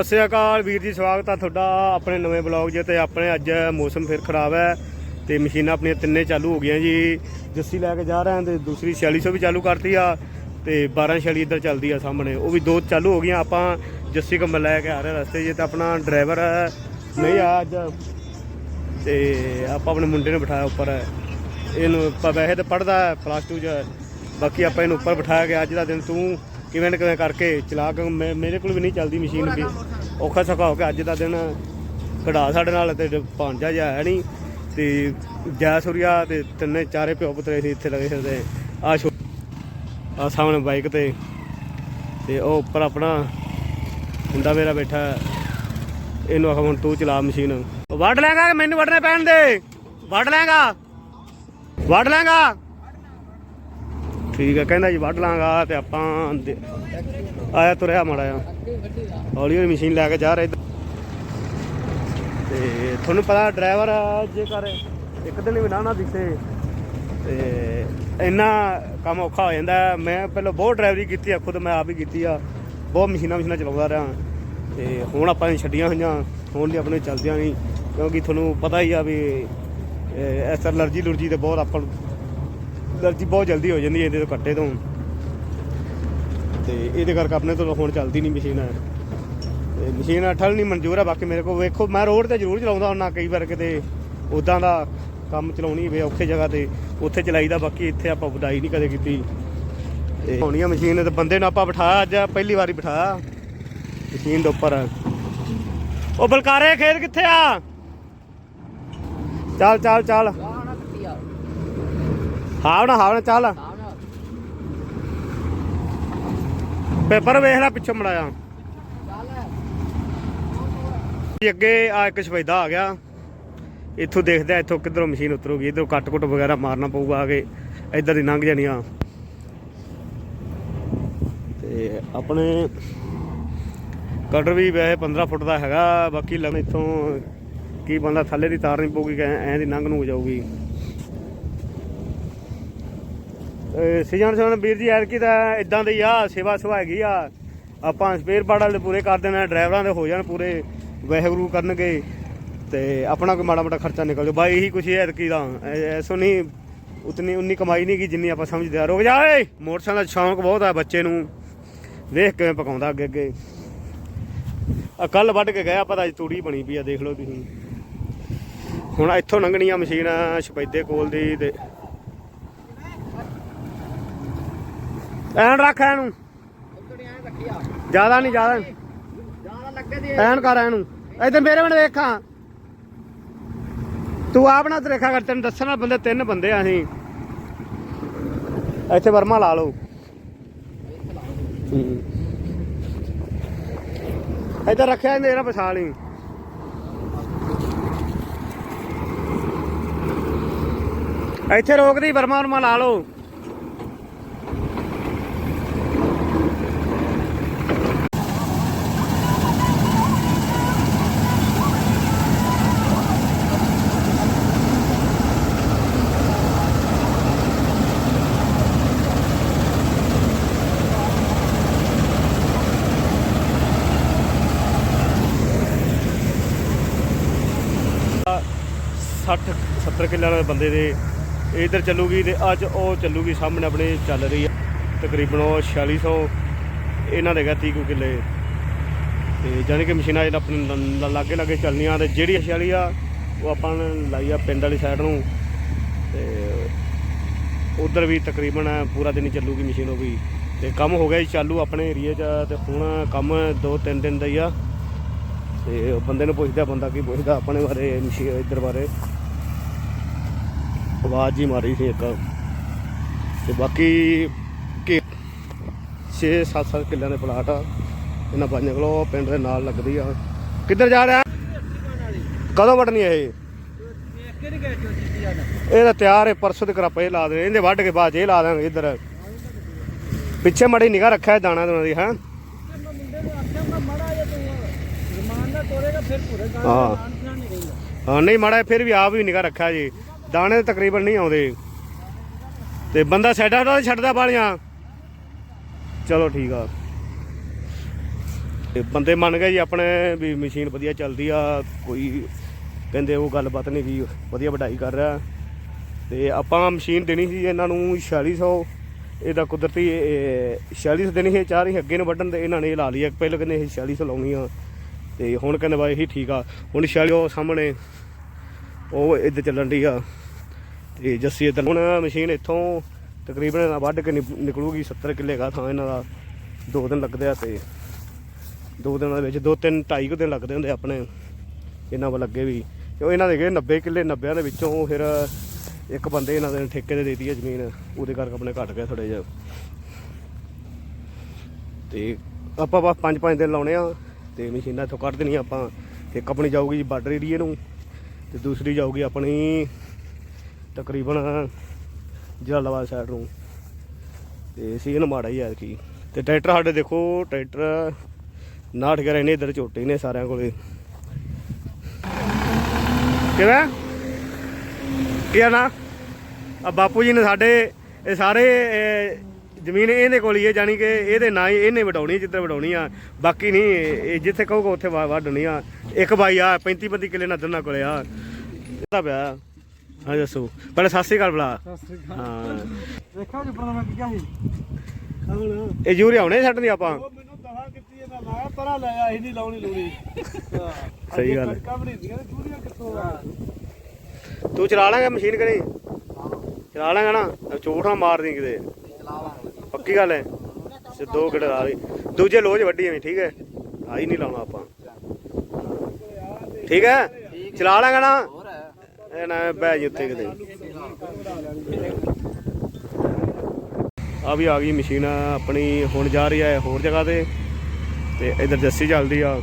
ਸਤਿ ਸ੍ਰੀ ਅਕਾਲ, ਵੀਰ ਜੀ, ਸਵਾਗਤ ਆ ਤੁਹਾਡਾ ਆਪਣੇ ਨਵੇਂ ਬਲੌਗ 'ਚ ਤੇ ਆਪਣੇ ਅੱਜ ਮੌਸਮ ਫਿਰ ਖਰਾਬ ਹੈ ਤੇ ਮਸ਼ੀਨਾਂ ਆਪਣੀਆਂ ਤਿੰਨੇ ਚਾਲੂ ਹੋ ਗਈਆਂ ਜੀ। ਜੱਸੀ ਲੈ ਕੇ ਜਾ ਰਹੇ ਹਾਂ ਤੇ ਦੂਸਰੀ 4600 ਵੀ ਚਾਲੂ ਕਰਤੀ ਆ ਤੇ 1246 ਇੱਧਰ ਚੱਲਦੀ ਆ ਸਾਹਮਣੇ। ਉਹ ਵੀ ਦੋ ਚਾਲੂ ਹੋ ਗਈਆਂ, ਆਪਾਂ ਜੱਸੀ ਕੰਬਲ ਲੈ ਕੇ ਆ ਰਹੇ ਰਸਤੇ 'ਚ ਤਾਂ ਆਪਣਾ ਡਰਾਈਵਰ ਨਹੀਂ, ਆ ਅੱਜ ਤੇ ਆਪਾਂ ਆਪਣੇ ਮੁੰਡੇ ਨੂੰ ਬਿਠਾਇਆ ਉੱਪਰ। ਇਹਨੂੰ ਪ- ਵੈਸੇ ਤਾਂ ਪੜਦਾ ਪਲੱਸ 2 ਚ। ਬਾਕੀ ਆਪਾਂ ਇਹਨੂੰ ਉੱਪਰ ਬਿਠਾਇਆ ਗਿਆ ਅੱਜ ਦਾ ਦਿਨ ਤੂੰ ਕਿਵੇਂ ਨਾ ਕਿਵੇਂ ਕਰਕੇ ਚਲਾ ਕੇ ਮੈਂ- ਮੇਰੇ ਕੋਲ ਵੀ ਨਹੀਂ ਚੱਲਦੀ ਮਸ਼ੀਨ ਵੀ। ਔਖਾ ਸੌਖਾ ਹੋ ਕੇ ਅੱਜ ਦਾ ਦਿਨ ਕਢਾ ਸਾਡੇ ਨਾਲ ਤੇ ਭਾਂਜਾ ਜਿਹਾ ਹੈ ਨਹੀਂ। ਤੇ ਜੈ ਸੂਰਿਆ ਤੇ ਤਿੰਨੇ ਚਾਰੇ ਪਿਓ ਪੁੱਤਰੇ ਸੀ ਇੱਥੇ ਲੱਗੇ ਫਿਰਦੇ ਆ ਆ ਸਾਹਮਣੇ ਬਾਈਕ ਤੇ। ਤੇ ਉਹ ਉੱਪਰ ਆਪਣਾ ਮੁੰਡਾ ਮੇਰਾ ਬੈਠਾ ਹੈ। ਇਹਨੂੰ ਆਖ ਹੁਣ ਤੂੰ ਚਲਾ ਮਸ਼ੀਨ। ਵੱਢ ਲੈਗਾ ਮੈਨੂੰ ਵੱਢਣੇ ਪੈਣ ਦੇ? ਵੱਢ ਲੈਗਾ ਵੱਢ ਲੈਗਾ ਠੀਕ ਆ, ਕਹਿੰਦਾ ਜੀ ਵੱਢ ਲਾਂਗਾ ਤੇ ਆਪਾਂ ਦੇ- ਆਇਆ ਤੁਰਿਆ ਮਾੜਾ ਆ ਹੌਲੀ ਹੌਲੀ ਮਸ਼ੀਨ ਲੈ ਕੇ ਜਾ ਰਿਹਾ ਇੱਧਰ। ਤੇ ਤੁਹਾਨੂੰ ਪਤਾ ਡਰਾਈਵਰ ਜੇਕਰ ਇੱਕ ਦਿਨ ਵੀ ਨਾ ਨਾ ਦਿਸੇ ਤੇ ਇੰਨਾ ਕੰਮ ਔਖਾ ਹੋ ਜਾਂਦਾ। ਮੈਂ ਪਹਿਲਾਂ ਬਹੁਤ ਡਰਾਈਵਰੀ ਕੀਤੀ ਆ, ਖੁਦ ਮੈਂ ਆਪ ਹੀ ਕੀਤੀ ਆ। ਬਹੁਤ ਮਸ਼ੀਨਾਂ ਮਸ਼ੀਨਾਂ ਚਲਾਉਂਦਾ ਰਿਹਾ। ਤੇ ਹੁਣ ਆਪਾਂ ਨੇ ਛੱਡੀਆਂ ਹੋਈਆਂ, ਹੁਣ ਲਈ ਆਪਣੇ ਚੱਲਦਿਆਂ ਨਹੀਂ। ਕਿਉਂਕਿ ਤੁਹਾਨੂੰ ਪਤਾ ਹੀ ਆ ਵੀ, ਇਹ ਇਸ ਅਲਰਜੀ ਲੁਰਜੀ ਤੇ ਬਹੁਤ ਆਪਾਂ ਨੂੰ ਬਹੁਤ ਜਲਦੀ ਹੋ ਜਾਂਦੀ ਹੈ ਇਹਦੇ ਤੋਂ ਕੱਟੇ ਤੋਂ। ਤੇ ਇਹਦੇ ਕਰਕੇ ਆਪਣੇ ਤੋਂ ਹੁਣ ਚੱਲਦੀ ਨਹੀਂ ਮਸ਼ੀਨ ਤੇ ਮਸ਼ੀਨ ਅਠਲ ਨਹੀਂ ਮਨਜ਼ੂਰ ਹੈ ਬਾਕੀ ਮੇਰੇ ਕੋਲ ਵੇਖੋ, ਮੈਂ ਰੋਡ ਤੇ ਜ਼ਰੂਰ ਚਲਾਉਂਦਾ ਹੁੰਦਾ ਕਈ ਵਾਰ ਕਿਤੇ ਉਦਾਂ ਦਾ ਕੰਮ ਚਲਾਉਣੀ ਹੋਵੇ, ਔਖੇ ਜਗ੍ਹਾ ਤੇ ਉੱਥੇ ਚਲਾਈਦਾ ਬਾਕੀ ਇੱਥੇ ਆਪਾਂ ਵਧਾਈ ਨਹੀਂ ਕਦੇ ਕੀਤੀ। ਤੇ ਹੋਣੀ ਮਸ਼ੀਨ, ਤੇ ਬੰਦੇ ਨੂੰ ਆਪਾਂ ਬਿਠਾਇਆ ਅੱਜ ਪਹਿਲੀ ਵਾਰੀ ਬਿਠਾਇਆ ਮਸ਼ੀਨ ਦੇ ਉੱਪਰ। ਉਹ ਬਲਕਾਰੇ, ਖੇਤ ਕਿੱਥੇ ਆ? ਚੱਲ ਚੱਲ ਚੱਲ। ਹਾਵਣਾ ਹਾਵਣਾ ਚੱਲ ਪੇਪਰ ਵੇਖ ਲੈ ਪਿੱਛੋਂ ਮੜਾਇਆ। ਅੱਗੇ ਆ ਇੱਕ ਸਫੈਦਾ ਆ ਗਿਆ। ਇੱਥੋਂ ਦੇਖਦੇ ਆ, ਇੱਥੋਂ ਕਿੱਧਰੋਂ ਮਸ਼ੀਨ ਉਤਰੂਗੀ, ਇਧਰੋਂ ਕੱਟ ਕੁੱਟ ਵਗੈਰਾ ਮਾਰਨਾ ਪਊਗਾ ਆ ਕੇ, ਇੱਧਰ ਦੀ ਲੰਘ ਜਾਣੀ ਆ। ਤੇ ਆਪਣੇ ਕਟਰ ਵੀ ਵੈਸੇ 15 ਫੁੱਟ ਦਾ ਹੈਗਾ, ਬਾਕੀ ਲੰਘ ਇੱਥੋਂ ਕੀ ਬੰਦਾ ਥੱਲੇ ਦੀ ਤਾਰ ਨਹੀਂ ਪਊਗੀ, ਐਂ ਦੀ ਲੰਘ ਨੂੰ ਹੋ ਜਾਊਗੀ। ਸਿਜਣ ਸੋਨ ਵੀਰ ਜੀ ਐਰ ਕੀ ਤਾਂ ਇਦਾਂ ਦੀ ਆ, ਸੇਵਾ ਸੁਭਾ ਹੈਗੀ ਆ। ਆਪਾਂ ਸਪੇਅਰ ਪਾਰਟ ਵਾਲੇ ਪੂਰੇ ਕਰ ਦੇਣਾ ਡਰਾਈਵਰਾਂ ਦੇ ਹੋ ਜਾਣ ਪੂਰੇ, ਵਹਿਗਰੂ ਕਰਨਗੇ। ਤੇ ਆਪਣਾ ਕੋਈ ਮਾੜਾ ਮੋਟਾ ਖਰਚਾ ਨਿਕਲ ਜਾ ਬਾਈ, ਇਹੀ ਕੁਛ ਐਰ ਕੀ ਦਾ ਐਸੋ ਨਹੀਂ ਉਤਨੀ, ਉਨੀ ਕਮਾਈ ਨਹੀਂ ਕੀ ਜਿੰਨੀ ਆਪਾਂ ਸਮਝਦੇ ਆ। ਰੁਕ ਜਾ ਓਏ! ਮੋਟਰਸਾਈਕਲ ਦਾ ਸ਼ੌਂਕ ਬਹੁਤ ਆ ਬੱਚੇ ਨੂੰ। ਵੇਖ ਕਿਵੇਂ ਪਕਾਉਂਦਾ ਅੱਗੇ ਅੱਗੇ। ਆ ਕੱਲ ਵੱਢ ਕੇ ਗਿਆ ਪਤਾ ਅੱਜ ਤੂੜੀ ਬਣੀ ਪਈ ਆ, ਦੇਖ ਲਓ ਤੁਸੀਂ। ਹੁਣ ਇੱਥੋਂ ਲੰਘਣੀ ਆ ਮਸ਼ੀਨਾਂ, ਸ਼ਪੈਦੇ ਕੋਲ ਦੀ ਤੇ ਐਨ ਰੱਖ ਇਹਨੂੰ। ਜ਼ਿਆਦਾ ਨਹੀਂ, ਜ਼ਿਆਦਾ। ਐਨ ਕਰ ਇਹਨੂੰ। ਇਧਰ ਮੇਰੇ ਵੱਲ ਵੇਖਾਂ ਤੂੰ ਆਪ ਨਾ ਦੇਖਾ ਕਰ, ਤੈਨੂੰ ਦੱਸਣਾ ਬੰਦੇ ਤਿੰਨ ਬੰਦੇ ਆ ਅਸੀਂ। ਇੱਥੇ ਵਰਮਾ ਲਾ ਲਓ। ਇੱਧਰ ਰੱਖਿਆ ਮੇਰਾ ਪਛਾਣ ਹੀ ਇੱਥੇ ਰੋਕਦੀ ਵਰਮਾ ਵਰਮਾ ਲਾ ਲਓ। 70 ਕਿੱਲੇ ਵਾਲੇ ਬੰਦੇ ਦੇ ਇਧਰ ਚੱਲੂਗੀ ਤੇ ਅੱਜ ਉਹ ਚੱਲੂਗੀ ਸਾਹਮਣੇ ਆਪਣੇ ਚੱਲ ਰਹੀ ਹੈ ਤਕਰੀਬਨ ਉਹ 4600 ਇਹਨਾਂ ਦੇ ਹੈਗਾ 30 ਕੁ ਕਿੱਲੇ। ਤੇ ਜਾਨੀ ਕਿ ਮਸ਼ੀਨਾਂ ਜਿਹੜਾ ਆਪਣੇ ਲਾਗੇ ਲਾਗੇ ਚੱਲਣੀਆਂ ਤੇ ਜਿਹੜੀ 46 ਆ, ਉਹ ਆਪਾਂ ਨੇ ਲਾਈ ਆ ਪਿੰਡ ਵਾਲੀ ਸਾਈਡ ਨੂੰ। ਤੇ ਉਧਰ ਵੀ ਤਕਰੀਬਨ ਪੂਰਾ ਦਿਨ ਹੀ ਚੱਲੂਗੀ ਮਸ਼ੀਨ ਉਹ ਵੀ। ਤੇ ਕੰਮ ਹੋ ਗਿਆ ਜੀ ਚਾਲੂ ਆਪਣੇ ਏਰੀਏ 'ਚ ਤੇ ਹੁਣ ਕੰਮ 2-3 ਦਿਨ ਦਾ ਹੀ ਆ। ਤੇ ਬੰਦੇ ਨੂੰ ਪੁੱਛਦਾ ਬੰਦਾ ਕੀ ਪੁੱਛਦਾ ਆਪਣੇ ਬਾਰੇ ਮਸ਼ੀਨ ਇੱਧਰ ਬਾਰੇ। ਆਵਾਜ਼ ਜੀ ਮਾਰੀ ਸੀ ਇੱਕ। ਤੇ ਬਾਕੀ ਕਿ 6-7 ਕਿੱਲਿਆਂ ਦੇ ਪਲਾਟ ਆ। ਇਹਨਾਂ ਬਾਈਆਂ ਕੋਲ ਉਹ ਪਿੰਡ ਦੇ ਨਾਲ ਲੱਗਦੀ ਆ। ਕਿੱਧਰ ਜਾ ਰਿਹਾ? ਕਦੋਂ ਵੜਨੀ ਇਹ? ਇਹ ਤਾਂ ਤਿਆਰ ਹੈ, ਪਰਸੋਂ ਦੇ ਕਰਾਪੇ ਲਾ ਦੇ ਇਹਦੇ ਵੱਢ ਕੇ ਬਾਅਦ 'ਚ ਇਹ ਲਾ ਦਾਂਗੇ ਇੱਧਰ। ਪਿੱਛੇ ਮੜੀ ਨਿਗਾਹ ਰੱਖਿਆ ਦਾਣਾ ਦੋਨਾਂ ਦੀ, ਹਾਂ? ਹਾਂ। ਨਹੀਂ ਮਾੜਾ ਫਿਰ ਵੀ ਆਪ ਵੀ ਨਿਗਾਹ ਰੱਖਿਆ ਜੀ। ਦਾਣੇ ਤਕਰੀਬਨ ਨਹੀਂ ਆਉਂਦੇ। ਤੇ ਬੰਦਾ ਸਾਈਡਾਂ ਤੋਂ ਛੱਡਦਾ ਬਾਲੀਆਂ ਚਲੋ ਠੀਕ ਆ। ਤੇ ਬੰਦੇ ਮੰਨ ਗਏ ਜੀ ਆਪਣੇ ਵੀ ਮਸ਼ੀਨ ਵਧੀਆ ਚੱਲਦੀ ਆ, ਕੋਈ ਕਹਿੰਦੇ ਉਹ ਗੱਲਬਾਤ ਨਹੀਂ ਵੀ ਵਧੀਆ ਵਢਾਈ ਕਰ ਰਿਹਾ। ਤੇ ਆਪਾਂ ਮਸ਼ੀਨ ਦੇਣੀ ਸੀ ਇਹਨਾਂ ਨੂੰ 4600 ਇਹਦਾ ਕੁਦਰਤੀ, ਇਹ 4600 ਦੇਣੀ ਸੀ ਚਾਰ ਹੀ ਅੱਗੇ ਨੂੰ ਵੱਢਣ ਤੇ ਇਹਨਾਂ ਨੇ ਲਾ ਲਈ ਆ। ਪਹਿਲਾਂ ਕਹਿੰਦੇ ਇਹ 4600 ਲਾਉਣੀ ਆ। ਤੇ ਹੁਣ ਕਹਿੰਦੇ ਬਾਈ ਇਹੀ ਠੀਕ ਆ। ਹੁਣ 46 ਸਾਹਮਣੇ ਉਹ ਇੱਧਰ ਚੱਲਣ ਦੀ ਆ। ਤੇ ਜੱਸੀ ਇੱਧਰ। ਹੁਣ ਮਸ਼ੀਨ ਇੱਥੋਂ ਤਕਰੀਬਨ ਵੱਢ ਕੇ ਨਿਕ- ਨਿਕਲੂਗੀ 70 ਕਿੱਲੇ ਗਾ ਥਾਂ ਇਹਨਾਂ ਦਾ। ਦੋ ਦਿਨ ਲੱਗਦੇ ਆ ਤੇ ਦੋ ਦਿਨਾਂ ਦੇ ਵਿੱਚ, ਦੋ ਤਿੰਨ ਢਾਈ ਕੁ ਦਿਨ ਲੱਗਦੇ ਹੁੰਦੇ ਆਪਣੇ ਇਹਨਾਂ ਵੱਲ ਲੱਗੇ ਵੀ। ਤੇ ਉਹ ਇਹਨਾਂ ਦੇ ਗਏ 90 ਕਿੱਲੇ 90 ਦੇ ਵਿੱਚੋਂ ਫਿਰ ਇੱਕ ਬੰਦੇ ਇਹਨਾਂ ਦੇ ਠੇਕੇ ਤੇ ਦੇਤੀ ਹੈ ਜ਼ਮੀਨ, ਉਹਦੇ ਕਰਕੇ ਆਪਣੇ ਘਟ ਗਿਆ ਥੋੜੇ ਜਿਹਾ। ਤੇ ਆਪਾਂ ਬਸ ਪੰਜ ਪੰਜ ਦਿਨ ਲਾਉਣੇ ਆ ਤੇ ਮਸ਼ੀਨਾਂ ਇੱਥੋਂ ਕੱਢ ਦੇਣੀਆਂ ਆਪਾਂ। ਇੱਕ ਆਪਣੀ ਜਾਊਗੀ ਬਾਰਡਰ ਏਰੀਏ ਨੂੰ ਤੇ ਦੂਸਰੀ ਜਾਊਗੀ ਆਪਣੀ ਤਕਰੀਬਨ ਜਲਾਲਾਬਾਦ ਸਾਈਡ ਨੂੰ। ਤੇ ਸੀਨ ਮਾੜਾ ਹੀ ਆ ਕੀ ਤੇ ਟਰੈਕਟਰ ਸਾਡੇ ਦੇਖੋ, ਟਰੈਕਟਰ 69 ਗਰੇ ਨੇ ਇਧਰ ਝੋਟੇ ਨੇ ਸਾਰਿਆਂ ਕੋਲੇ। ਕਿਵੇਂ? ਕੀ ਆ ਨਾ? ਆ ਬਾਪੂ ਜੀ ਨੇ ਸਾਡੇ, ਇਹ ਸਾਰੇ ਜ਼ਮੀਨ ਇਹਦੇ ਕੋਲ ਹੀ ਹੈ ਜਾਨੀ ਕਿ ਇਹਦੇ ਨਾਂ ਹੀ ਇਹਨੇ ਵਡਾਉਣੀ, ਜਿੱਧਰ ਵਡਾਉਣੀ ਆ। ਬਾਕੀ ਨਹੀਂ, ਇਹ ਜਿੱਥੇ ਕਹੂਗਾ ਉੱਥੇ ਵਾ- ਵੱਢਣੀ ਆ। ਇੱਕ ਬਾਈ ਆ 35 35 ਕਿੱਲੇ ਨਾਲ ਦੋਨਾਂ ਕੋਲੇ ਆ। ਇਹਦਾ ਪਿਆ। ਹਾਂ ਦੱਸੋ। ਪਹਿਲੇ ਸਤਿ ਸ੍ਰੀ ਅਕਾਲ ਬੁਲਾ ਸਤਿ ਸ੍ਰੀ ਅਕਾਲ। ਹਾਂ। ਵੇਖੋ ਜੀ ਪਰਦਾ ਮੈਂ ਕੀ ਕਿਹਾ ਸੀ? ਹੁਣ ਇਹ ਯੂਰੀਆ ਹੁਣੇ ਛੱਡਣੀ ਆਪਾਂ। ਉਹ ਮੈਨੂੰ ਦਵਾ ਕੀਤੀ ਇਹਦਾ ਲਾਇਆ ਪਰਾਂ ਲੈ ਆ ਇਹ ਨਹੀਂ ਲਾਉਣੀ ਲੋੜੀ। ਸਹੀ ਗੱਲ ਹੈ। ਕਬੜੀ ਦੀਆਂ ਚੂੜੀਆਂ ਕਿੱਥੋਂ ਆ? ਤੂੰ ਚਲਾ ਲਾਂਗਾ ਮਸ਼ੀਨ ਕਰੀ? ਚਲਾ ਲਾਂਗਾ ਨਾ। ਨਾ ਮਾਰਦੀ ਕਿਤੇ। ਪੱਕੀ ਗੱਲ ਹੈ। ਦੋ ਗੜ ਲਾ ਲਈ। ਦੂਜੇ ਲੋਜ ਵੱਡੀ ਐਵੇਂ ਠੀਕ ਹੈ। ਆਈ ਨਹੀਂ ਲਾਉਣਾ ਆਪਾਂ। ਠੀਕ ਹੈ। ਚਲਾ ਲਾਂਗਾ ਨਾ। ਇਹ ਨਾ ਬਹਿ ਜੀ ਉੱਤੇ ਕਿਤੇ। ਆ ਵੀ ਆ ਗਈ ਮਸ਼ੀਨ ਆਪਣੀ, ਹੁਣ ਜਾ ਰਹੀ ਹੈ ਹੋਰ ਜਗ੍ਹਾ ਤੇ ਤੇ ਇਧਰ ਜੱਸੀ ਚੱਲਦੀ ਆ।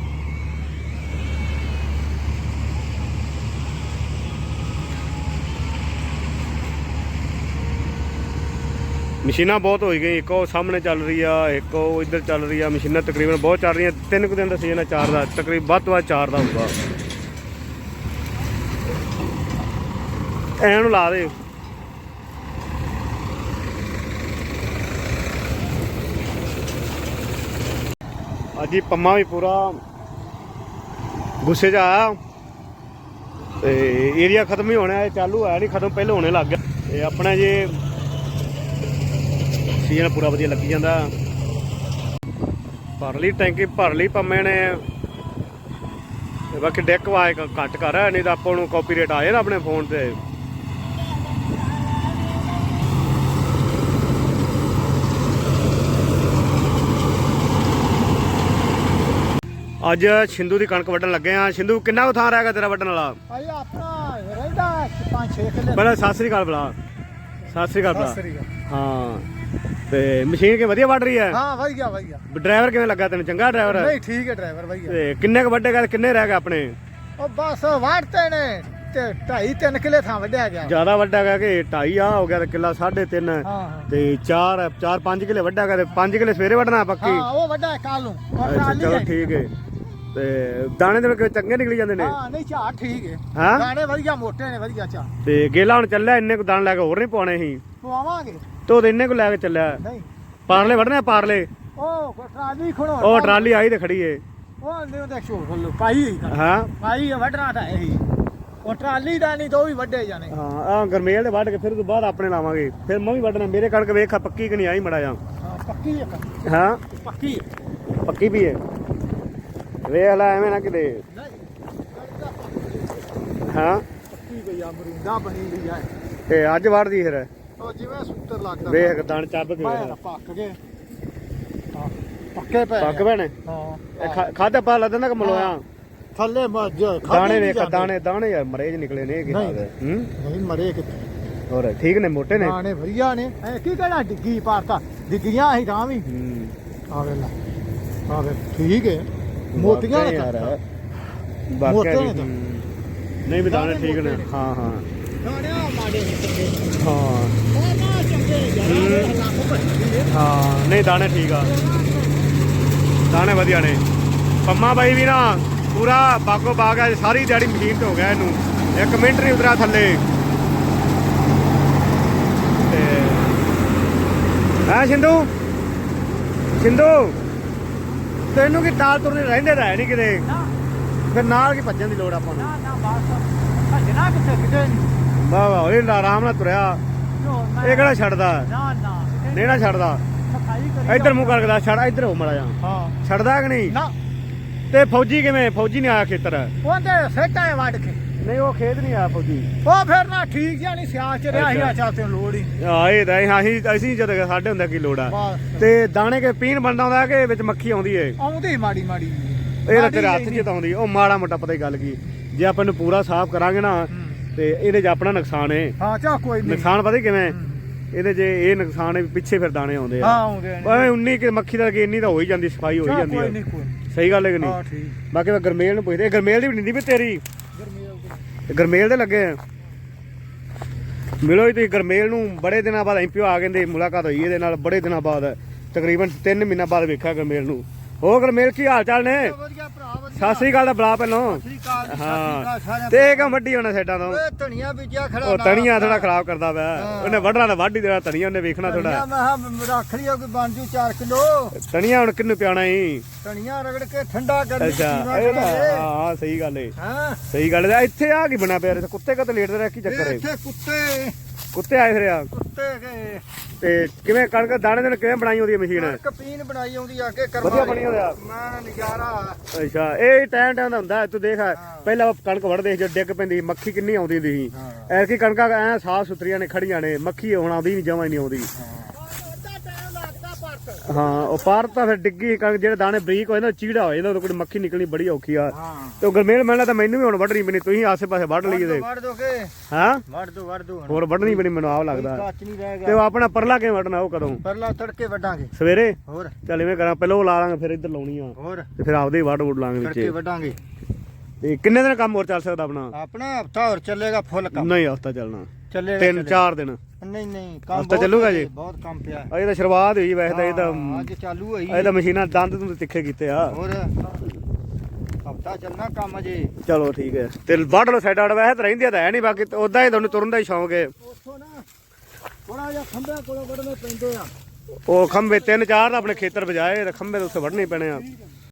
ਮਸ਼ੀਨਾਂ ਬਹੁਤ ਹੋਈ ਗਈ ਇੱਕ ਉਹ ਸਾਹਮਣੇ ਚੱਲ ਰਹੀ ਆ, ਇੱਕ ਉਹ ਇੱਧਰ ਚੱਲ ਰਹੀ ਆ, ਮਸ਼ੀਨਾਂ ਤਕਰੀਬਨ ਬਹੁਤ ਚੱਲ ਰਹੀਆਂ, ਤਿੰਨ ਕੁ ਦਿਨ ਦਾ ਸੀਜ਼ਨ ਆ, ਚਾਰ ਦਾ ਤਕਰੀਬਨ ਵੱਧ ਤੋਂ ਵੱਧ ਚਾਰ ਦਾ ਹੋਊਗਾ ਐਨ ਨੂੰ ਲਾ ਦੇ। ਅੱਜ ਪੰਮਾ ਵੀ ਪੂਰਾ ਗੁੱਸੇ 'ਚ ਆਇਆ। ਤੇ ਏਰੀਆ ਖਤਮ ਹੀ ਹੋਣਾ, ਇਹ ਚਾਲੂ ਹੈ ਨਹੀਂ ਖਤਮ ਪਹਿਲਾਂ ਹੋਣੇ ਲੱਗ ਗਿਆ। ਇਹ ਆਪਣਾ ਜੇ ਸੀਜ਼ਨ ਪੂਰਾ ਵਧੀਆ ਲੱਗੀ ਜਾਂਦਾ। ਭਰ ਲਈ ਟੈਂਕੀ, ਭਰ ਲਈ ਪੰਮੇ ਨੇ। ਬਾਕੀ ਡੈਕ ਵਾਏ ਘੱਟ ਕਰ ਨਹੀਂ ਤਾਂ ਆਪਾਂ ਨੂੰ ਕਾਪੀਰਾਈਟ ਆ ਜਾਣਾ ਆਪਣੇ ਫੋਨ ਤੇ। ਅੱਜ ਸਿੰਧੂ ਦੀ ਕਣਕ ਵੱਢਣ ਲੱਗੇ ਆ। ਸਿੰਧੂ ਕਿੰਨਾ ਕੁ ਥਾਂ ਰਹਿ ਗਿਆ ਤੇਰਾ ਵੱਢਣ ਵਾਲਾ? ਭਾਈ ਆਪਣਾ ਰਹਿੰਦਾ 5-6 ਕਿੱਲੇ। ਪਹਿਲਾਂ ਸਤਿ ਸ੍ਰੀ ਅਕਾਲ ਬੁਲਾ ਸਤਿ ਸ੍ਰੀ ਅਕਾਲ ਬੁਲਾ ਹਾਂ। ਤੇ ਮਸ਼ੀਨ ਕਿ ਵਧੀਆ ਵੱਢ ਰਹੀ ਹੈ? ਹਾਂ ਵਧੀਆ ਵਧੀਆ। ਡਰਾਈਵਰ ਕਿਵੇਂ ਲੱਗਾ ਤੈਨੂੰ? ਚੰਗਾ ਡਰਾਈਵਰ? ਨਹੀਂ ਠੀਕ ਹੈ ਡਰਾਈਵਰ ਵਧੀਆ। ਤੇ ਕਿੰਨੇ ਕੁ ਵੱਢੇਗਾ ਕਿੰਨੇ ਰਹਿ ਗਏ ਆਪਣੇ? ਉਹ ਬਸ ਵਾੜਤੇ ਨੇ ਤੇ 2.5 ਕਿੱਲੇ ਥਾਂ ਵੱਢਿਆ ਗਿਆ। ਜ਼ਿਆਦਾ ਵੱਡਾ ਗਾ ਕਿ 2.5 ਆ ਹੋ ਗਿਆ ਤੇ ਕਿੱਲਾ 3.5 ਹਾਂ ਹਾਂ। ਤੇ 4 4 5 ਕਿੱਲੇ ਵੱਡਾ ਗਾ ਤੇ 5 ਕਿੱਲੇ ਸਵੇਰੇ ਵੱਢਣਾ ਪੱਕੀ? ਹਾਂ ਉਹ ਵੱਡਾ ਕੱਲ ਨੂੰ। ਚਲੋ ਹੈ। ਠੀਕ ਹੈ। ਤੇ ਦਾਣੇ ਦੇ ਵਿੱਚ ਚੰਗੇ ਨਿਕਲੀ ਜਾਂਦੇ ਨੇ? ਹਾਂ ਨਹੀਂ ਝਾੜ ਠੀਕ ਹੈ ਹਾਂ? ਦਾਣੇ ਵਧੀਆ ਮੋਟੇ ਨੇ ਵਧੀਆ ਚਾ ਤੇ ਗੇਲਾ ਹੁਣ ਚੱਲਿਆ ਇੰਨੇ ਕੁ ਦਾਣੇ ਲੈ ਕੇ ਹੋਰ ਨਹੀਂ ਪਾਉਣੇ ਸੀ ਪਵਾਵਾਂਗੇ। ਤੇ ਇੰਨੇ ਕੁ ਲੈ ਕੇ ਚੱਲਿਆ? ਨਹੀਂ। ਪਾਰਲੇ ਆ ਪਾਰਲੇ? ਉਹ ਟਰਾਲੀ ਖੜੋ ਉਹ ਟਰਾਲੀ ਆਈ ਤੇ ਖੜੀ ਏ। ਉਹ ਨਹੀਂ ਉਹਦੇ ਸ਼ੋਰ ਖੋਲੋ ਪਾਈ। ਹਾਂ? ਪਾਈ ਵੱਢਣਾ ਤਾਂ ਇਹੀ ਉਹ ਟਰਾਲੀ ਦਾ ਨਹੀਂ ਤਾਂ ਉਹ ਵੀ ਵੱਡੇ ਜਾਣੇ। ਹਾਂ ਆ ਗਰਮੇਲ ਦੇ ਵੱਢ ਕੇ ਫਿਰ ਤੋਂ ਬਾਅਦ ਆਪਣੇ ਲਾਵਾਂਗੇ। ਫਿਰ ਮੈਂ ਵੀ ਵੱਢਣਾ ਮੇਰੇ ਕਣਕ ਵੇਖ ਪੱਕੀ ਕਿ ਨਹੀਂ ਆਈ ਮੜਾ ਜਾ। ਹਾਂ ਪੱਕੀ ਹੈ ਹਾਂ? ਪੱਕੀ ਹੈ ਪੱਕੀ ਵੀ ਹੈ ਵੇਖ ਲੈ ਐਵੇਂ ਨਾ ਕਿਤੇ। ਹਾਂ? ਪੱਕੀ ਗਈ ਆ ਮਰਿੰਦਾ ਬਣੀ ਗਈ ਹੈ ਤੇ ਅੱਜ ਵੜਦੀ ਫਿਰ? ਉਹ ਜਿਵੇਂ ਸੂਤਰ ਲੱਗਦਾ ਵੇਖ ਦਣ ਚੱਬ ਕੇ ਨਾ ਪੱਕ ਗਏ ਪੱਕੇ ਪਏ ਪੱਕ ਪੈਣੇ ਹਾਂ ਖਾਦਾ ਪਾ ਲੱਦਣਾ ਕਿ ਮਲੋਇਆ? ਥੱਲੇ ਮੱਝ ਦਾਣੇ ਵੇਖ ਦਾਣੇ ਦਾਣੇ ਯਾਰ ਮਰੇਜ ਨਿਕਲੇ ਨੇ ਕੀ। ਹਾਲ ਹੈ? ਨਹੀਂ ਮਰੇ ਕਿਤੇ ਹੋਰ ਠੀਕ ਨੇ ਮੋਟੇ ਨੇ? ਦਾਣੇ ਵਧੀਆ ਨੇ। ਐ ਕੀ ਕਹਿਣਾ ਡਿੱਗੀ ਪਾਰਤਾ। ਡਿੱਗੀਆਂ ਅਸੀਂ ਤਾਂ ਵੀ। ਹੂੰ। ਆਵੇ ਲੈ। ਆਵੇ ਠੀਕ ਹੈ। ਮੋਟੀਆਂ ਨੇ ਯਾਰ ਤਾਂ। ਨਹੀਂ ਵੀ ਦਾਣੇ ਦਾਣੇ ਠੀਕ ਨੇ। ਹਾਂ ਹਾਂ। ਹਾਂ। ਹੂੰ। ਹੈ ਹਾਂ ਨਹੀਂ ਦਾਣੇ ਠੀਕ ਆ। ਦਾਣੇ ਵਧੀਆ ਨੇ। ਪੰਮਾ ਬਾਈ ਵੀ ਨਾ ਪੂਰਾ ਬਾਗੋ ਬਾਗ ਆ ਸਾਰੀ ਦਿਹਾੜੀ ਮਸ਼ੀਨ ਤੇ ਹੋ ਗਿਆ ਇਹਨੂੰ। ਇੱਕ ਮਿੰਟ ਨਹੀਂ ਉਤਰਿਆ ਥੱਲੇ। ਤੇ ਹਾਂ ਸਿੰਧੂ? ਸਿੰਧੂ? ਤੈਨੂੰ ਕੀ ਤਾਲ ਤੁਰਨੇ ਰਹਿੰਦੇ ਤਾਂ ਹੈ ਨਹੀਂ ਕਿਤੇ? ਨਾ। ਫਿਰ ਨਾਲ ਕੀ ਭੱਜਣ ਦੀ ਲੋੜ ਆਪਾਂ ਨੂੰ? ਨਾ ਨਾ ਬਸ ਭੱਜਣਾ ਕਿੱਥੇ? ਕਿਤੇ ਨਹੀਂ ਵਾਹ ਵਾਹ ਇਹ ਆਰਾਮ ਨਾਲ ਤੁਰਿਆ ਇਹ ਕਿਹੜਾ ਛੱਡਦਾ? ਨਾ ਨਾ ਨਹੀਂ ਨਾ ਛੱਡਦਾ? ਇੱਧਰ ਮੂੰਹ ਕਰਕੇ ਦੱਸ ਛੱਡ ਇੱਧਰ ਹੋ ਮੜਾ ਜਾ ਹਾਂ। ਛੱਡਦਾ ਕਿ ਨਹੀਂ? ਨਾ। ਤੇ ਫੌਜੀ ਕਿਵੇਂ? ਫੌਜੀ ਨਹੀਂ ਆਇਆ ਖੇਤਰ? ਉਹਦੇ ਸੇਟਾ ਵੱਢ ਕੇ। ਨਹੀਂ ਉਹ ਖੇਤ ਨਹੀਂ ਆਇਆ ਫੌਜੀ ਉਹ ਫਿਰ ਨਾ ਠੀਕ ਨਹੀਂ ਸਿਆਲ ਚ ਰਿਹਾ ਸੀ ਅੱਛਾ। ਆ ਤੇ ਲੋੜ ਹੀ ਆ ਇਹ ਤਾਂ ਅਸੀਂ ਅਸੀਂ ਜਦ ਸਾਡੇ ਹੁੰਦਾ ਕੀ ਲੋੜ ਆ। ਤੇ ਦਾਣੇ ਕੇ ਪੀਣ ਬਣਦਾ ਹੁੰਦਾ ਕਿ ਵਿੱਚ ਮੱਖੀ ਆਉਂਦੀ ਏ? ਆਉਂਦੀ ਮਾੜੀ ਮਾੜੀ। ਇਹ ਤਾਂ ਤੇਰੇ ਹੱਥ 'ਚ ਤਾਂ ਆਉਂਦੀ ਉਹ ਮਾੜਾ ਮੋਟਾ ਪਤਾ ਹੀ ਗੱਲ ਕੀ। ਜੇ ਆਪਾਂ ਨੂੰ ਪੂਰਾ ਸਾਫ਼ ਕਰਾਂਗੇ ਨਾ ਤੇ ਇਹਦੇ 'ਚ ਆਪਣਾ ਨੁਕਸਾਨ ਏ। ਹਾਂ ਚਾ ਕੋਈ ਨਹੀਂ। ਨੁਕਸਾਨ ਪਤਾ ਹੀ ਕਿਵੇਂ? ਹੂੰ। ਇਹਦੇ 'ਚ ਇਹ ਨੁਕਸਾਨ ਹੈ ਪਿੱਛੇ ਫਿਰ ਦਾਣੇ ਆਉਂਦੇ ਹਾਂ ਆ ਆਉਂਦੇ ਨੇ ਭਾਵੇਂ 19 ਕਿ ਮੱਖੀ ਦਾ ਕਿ ਇੰਨੀ ਤਾਂ ਹੋ ਹੀ ਜਾਂਦੀ ਸਫ਼ਾਈ ਹੋ ਹੀ ਚੱਲ ਜਾਂਦੀ ਹੈ ਨਹੀਂ ਨੀ। ਸਹੀ ਗੱਲ ਹੈ ਕਿ ਹਾਂ ਨਹੀਂ ਠੀਕ। ਬਾਕੀ ਮੈਂ ਗਰਮੇਲ ਨੂੰ ਪੁੱਛਦੇ ਗਰਮੇਲ ਦੀ ਵੀ ਨਿੰਦੀ ਵੀ ਤੇਰੀ? ਤੇ ਗਰਮੇਲ ਦੇ ਲੱਗੇ ਆ। ਮਿਲੋ ਜੀ ਤੁਸੀਂ ਗਰਮੇਲ ਨੂੰ, ਬੜੇ ਦਿਨਾਂ ਬਾਅਦ ਐਮਪੀਓ ਆ ਗਏ ਤੇ ਮੁਲਾਕਾਤ ਹੋਈ ਇਹਦੇ ਨਾਲ, ਬੜੇ ਦਿਨਾਂ ਬਾਅਦ, ਤਕਰੀਬਨ 3 ਮਹੀਨਾ ਬਾਅਦ ਵੇਖਿਆ ਗਰਮੇਲ ਨੂੰ। ਹੋਰ ਗਰਮੇਲ ਕੀ ਹਾਲ ਚਾਲ ਨੇ? ਵਧੀਆ ਭਰਾ ਵਧੀਆ। ਸਤਿ ਸ੍ਰੀ ਅਕਾਲ ਦਾ ਬਲਾ ਪਹਿਲੋਂ। ਸ੍ਰੀ ਅਕਾਲ ਜੀ, ਸਤਿ ਸ੍ਰੀ ਹਾਂ ਅਕਾਲ ਸਾਰਿਆਂ ਤੇ। ਇਹ ਵੱਡੀ ਹੋਣਾ ਸਾਈਡਾਂ ਤੋਂ। ਓਏ ਧਨੀਆ ਬੀਜਿਆ ਖੜਾ ਉਹ ਤਣੀਆਂ। ਥੋੜਾ ਖਰਾਬ ਕਰਦਾ ਹਾਂ। ਉਹਨੇ ਵੱਢਣਾ ਤਾਂ ਵੱਢ ਹੀ ਦੇਣਾ ਤਣੀਆਂ ਉਹਨੇ ਵੇਖਣਾ ਥੋੜਾ ਮੈਂ ਕਿਹਾ ਰੱਖ ਲਿਓ ਕਿ ਬਣ ਜੂ 4 ਕਿਲੋ। ਤਣੀਆਂ ਹੁਣ ਕਿੰਨੂੰ ਪਿਆਣਾ ਈ? ਧਨੀਆ ਰਗੜ ਕੇ ਠੰਡਾ ਕਰ ਅੱਛਾ ਇਹ ਤਾਂ ਹਾਂ ਹਾਂ ਸਹੀ ਗੱਲ ਏ। ਹਾਂ। ਸਹੀ ਗੱਲ ਹੈ ਇੱਥੇ ਆ ਕੀ ਬਣਾ ਪਿਆ? ਕੁੱਤੇ ਕਦ ਲੇਟਦੇ ਰਹਿ ਕੀ ਚੱਕਰ ਏ? ਇੱਥੇ ਕੁੱਤੇ ਕੁੱਤੇ ਆਏ ਫਿਰ ਆ। ਕੁੱਤੇ ਗਏ ਤੇ ਕਿਵੇਂ ਕਣਕ ਦਾਣੇ ਦੇ ਕਿਵੇਂ ਬਣਾਈ ਹੁੰਦੀ ਹੈ ਮਸ਼ੀਨ ਕਪੀਨ ਬਣਾਈ ਆਉਂਦੀ ਆ ਕੇ ਕਰਵਾ ਵਧੀਆ ਬਣੀ ਹੋਇਆ ਮੈਂ ਨਜ਼ਾਰਾ। ਅੱਛਾ ਇਹ ਟਾਈਮ ਟਾਈਮ ਦਾ ਹੁੰਦਾ ਤੂੰ ਦੇਖ ਪਹਿਲਾਂ ਕਣਕ ਵੜਦੇ ਜਦ ਡਿੱਗ ਪੈਂਦੀ ਮੱਖੀ ਕਿੰਨੀ ਆਉਂਦੀ ਹੁੰਦੀ ਸੀ। ਐਰਕੀ ਕਣਕਾਂ ਐ ਸਾਫ਼ ਸੁਥਰੀਆਂ ਨੇ ਖੜੀਆਂ ਨੇ ਮੱਖੀ ਹੁਣ ਆਉਂਦੀ ਨਹੀਂ ਜਮਾਂ ਨਹੀਂ ਆਉਂਦੀ। ਹਾਂ ਉਹ ਪਾਰ ਤਾਂ ਫਿਰ ਡਿੱਗੀ ਕਣਕ ਜਿਹੜੇ ਦਾਣੇ ਬਰੀਕ ਹੋਏ ਨਾ ਚੀੜਾ ਹੋ ਜਾਂਦਾ ਉਹਦੇ ਕੋਲ ਮੱਖੀ ਨਿਕਲਣੀ ਬੜੀ ਔਖੀ ਆ। ਹਾਂ। ਤੇ ਉਹ ਗਰਮੇਲ ਮਿਲਣਾ ਤਾਂ ਮੈਨੂੰ ਵੀ ਹੁਣ ਵੱਢਣੀ ਪੈਣੀ ਤੁਸੀਂ ਆਸੇ ਪਾਸੇ ਵੱਢ ਲਈ ਇਹਦੇ ਵੜ ਦੋਗੇ ਹਾਂ? ਦੋ ਦੋ ਹੋਰ ਵੱਢਣੀ ਪੈਣੀ ਮੈਨੂੰ ਆਪ ਲੱਗਦਾ। ਕੱਚ ਨਹੀਂ ਰਹਿ ਤੇ ਉਹ ਆਪਣਾ ਪਰਲਾ ਕਿਵੇਂ ਵੱਢਣਾ ਉਹ ਕਦੋਂ? ਪਰਲਾ ਤੜਕੇ ਵੱਢਾਂਗੇ। ਸਵੇਰੇ? ਹੋਰ। ਚੱਲ ਇਵੇਂ ਕਰਾਂ ਪਹਿਲਾਂ ਉਹ ਲਾ ਲਾਂਗੇ ਫਿਰ ਇੱਧਰ ਲਾਉਣੀ ਆ। ਹੋਰ। ਤੇ ਫਿਰ ਆਪਦੇ ਹੀ ਵੱਢ ਵੁੱਢ ਲਾਂਗੇ ਤੜਕੇ ਵਿੱਚ। ਵੱਢਾਂਗੇ। ਤੇ ਕਿੰਨੇ ਦਿਨ ਕੰਮ ਹੋਰ ਚੱਲ ਸਕਦਾ ਆਪਣਾ? ਆਪਣਾ ਹਫਤਾ ਹੋਰ ਚੱਲੇਗਾ ਫੁੱਲ ਕੰਮ। ਨਹੀਂ ਹਫਤਾ ਚੱਲਣਾ। ਚੱਲੇਗਾ ਤਿੰਨ ਚੱਲੇਗਾ। ਚਾਰ ਦਿਨ। ਨਹੀਂ ਨਹੀਂ ਕੰਮ ਹਫ਼ਤਾ ਬਹੁਤ ਚੱਲੂਗਾ ਹੈ, ਜੀ? ਬਹੁਤ ਕੰਮ ਪਿਆ ਅਜੇ ਤਾਂ ਸ਼ੁਰੂਆਤ ਹੋਈ ਵੈਸੇ ਤਾਂ ਇਹ ਤਾਂ ਹਾਂ, ਅੱਜ ਚਾਲੂ ਹੋਈ। ਇਹ ਤਾਂ ਮਸ਼ੀਨਾਂ ਦੰਦ ਨੂੰ ਤਿੱਖੇ ਕੀਤੇ ਆ। ਹੋਰ? ਹਫਤਾ ਚੱਲਣਾ ਕੰਮ ਅਜੇ। ਚਲੋ ਠੀਕ ਹੈ। ਤੇ ਵੱਢ ਲਓ ਸਾਈਡ ਆੜ ਵੈਸੇ ਤਾਂ ਰਹਿੰਦੀ ਤਾਂ ਹੈ ਨਹੀਂ ਬਾਕੀ ਉਦਾਂ ਹੀ ਤੁਹਾਨੂੰ ਤੁਰਨ ਦਾ ਹੀ ਸ਼ੌਂਕ ਹੈ। ਉੱਥੋਂ ਨਾ ਥੋੜਾ ਜਿਹਾ ਖੰਭਿਆਂ ਕੋਲੋਂ ਵੱਢਣੇ ਪੈਂਦੇ ਆ। ਉਹ ਖੰਭੇ ਤਿੰਨ ਚਾਰ ਤਾਂ ਆਪਣੇ ਖੇਤਰ ਵਜਾਏ ਤੇ ਖੰਭੇ ਤਾਂ ਉੱਥੇ ਵੱਢਣੇ ਹੀ ਪੈਣੇ ਆ।